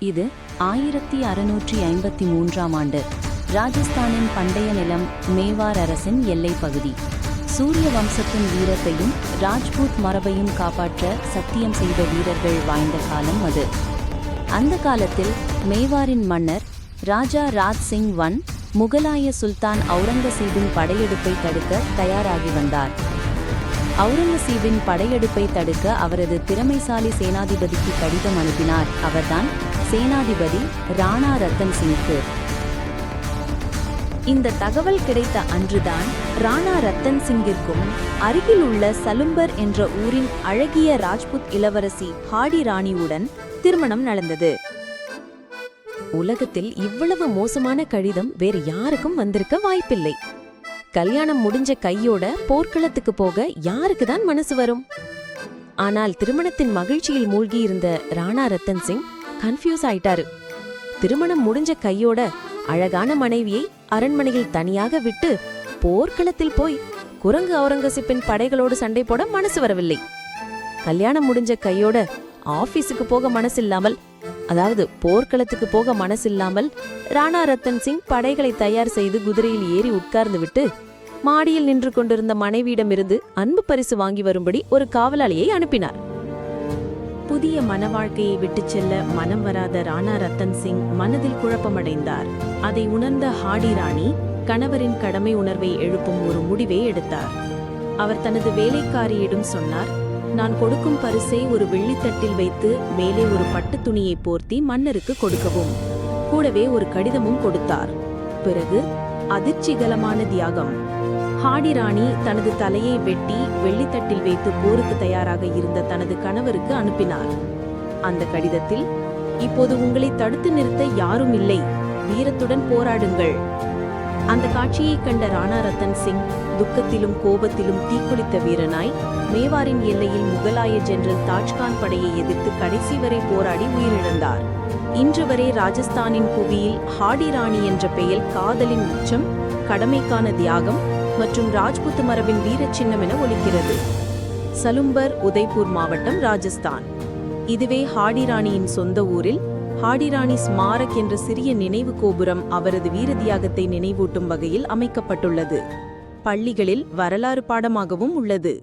இது ஆயிரத்தி அறுநூற்றி ஐம்பத்தி மூன்றாம் ஆண்டு ராஜஸ்தானின் பண்டைய நிலம் மேவார் அரசின் எல்லைப் பகுதி. சூரிய வம்சத்தின் வீரத்தையும் ராஜ்பூத் மரபையும் காப்பாற்ற சத்தியம் செய்த வீரர்கள் வாய்ந்த காலம் அது. அந்த காலத்தில் மேவாரின் மன்னர் ராஜா ராஜ் சிங் வன் முகலாய சுல்தான் அவுரங்கசீபின் படையெடுப்பை தடுக்க தயாராகி வந்தார். அவுரங்கசீபின் படையெடுப்பை தடுக்க அவரது திறமைசாலி சேனாதிபதிக்கு கடிதம் அனுப்பினார். அவர்தான் சேனாதிபதி ராணா ரத்தன் சிங்க்கு இந்த தகவல் கிடைத்த அன்றுதான் ராணா ரத்தன் சிங்கிற்கும் அருகில் உள்ள சலும்பர் என்ற ஊரின் அழகிய ராஜ்புத் இளவரசி ஹாடி ராணியுடன் திருமணம் நடந்தது. உலகத்தில் இவ்வளவு மோசமான கடிதம் வேறு யாருக்கும் வந்திருக்க வாய்ப்பில்லை. கல்யாணம் முடிஞ்ச கையோட போர்க்களத்துக்கு போக யாருக்கு தான் மனசு வரும்? ஆனால் திருமணத்தின் மகிழ்ச்சியில் மூழ்கியிருந்த ராணா ரத்தன் சிங் கன்ஃபியூஸ் ஆயிட்டாரு. திருமணம் முடிஞ்ச கையோட அழகான மனைவியை அரண்மனையில் தனியாக விட்டு போர்க்களத்தில் போய் குரங்கு அவுரங்கசீப்பின் படைகளோடு சண்டை போட மனசு வரவில்லை. கல்யாணம் முடிஞ்ச கையோட ஆபீஸுக்கு போக மனசில்லாமல் அதாவது போர்க்களத்துக்கு போக மனசில்லாமல் ராணா ரத்தன் சிங் படைகளை தயார் செய்து குதிரையில் ஏறி உட்கார்ந்து விட்டு மாடியில் நின்று கொண்டிருந்த மனைவியிடமிருந்து அன்பு பரிசு வாங்கி வரும்படி ஒரு காவலாளியை அனுப்பினார். புதிய மன வாழ்க்கையை விட்டுச் செல்ல மனம் வராத ராணா ரத்தன் சிங் மனதில் குழப்பமடைந்தார். அதை உணர்ந்த ஹாடி ராணி கணவரின் கடமை உணர்வை எழுப்பும் ஒரு முடிவை எடுத்தார். அவர் தனது வேலைக்காரியிடம் சொன்னார் நான் கொடுக்கும் பரிசை ஒரு வெள்ளித்தட்டில் வைத்து மேலே ஒரு பட்டுத் துணியை போர்த்தி மன்னருக்கு கொடுக்கவும். கூடவே ஒரு கடிதமும் கொடுத்தார். பிறகு அதிர்ச்சிகரமான தியாகம். ஹாடி ராணி தனது தலையை வெட்டி வெள்ளித்தட்டில் வைத்து போருக்கு தயாராக இருந்த தனது கணவருக்கு அனுப்பினார். அந்த கடிதத்தில் இப்போது உங்களை தடுத்து நிறுத்த யாரும் இல்லை வீரத்துடன் போராடுங்கள். அந்த காட்சியை கண்ட ராணா ரத்தன் சிங் துக்கத்திலும் கோபத்திலும் தீக்குளித்த வீரனாய் மேவாரின் எல்லையில் முகலாய ஜெனரல் தாஜ்கான் படையை எதிர்த்து கடைசி வரை போராடி உயிரிழந்தார். இன்று வரை ராஜஸ்தானின் புவியில் ஹாடி ராணி என்ற பெயர் காதலின் உச்சம் கடமைக்கான தியாகம் மற்றும் ராஜ்புத் மரபின் வீரச் சின்னம் என ஒலிக்கிறது. சலும்பர் உதய்பூர் மாவட்டம் ராஜஸ்தான். இதுவே ஹாடிராணியின் சொந்த ஊரில் ஹாடிராணி ஸ்மாரக் என்ற சிறிய நினைவு கோபுரம் அவரது வீர தியாகத்தை நினைவூட்டும் வகையில் அமைக்கப்பட்டுள்ளது. பள்ளிகளில் வரலாறு பாடமாகவும் உள்ளது.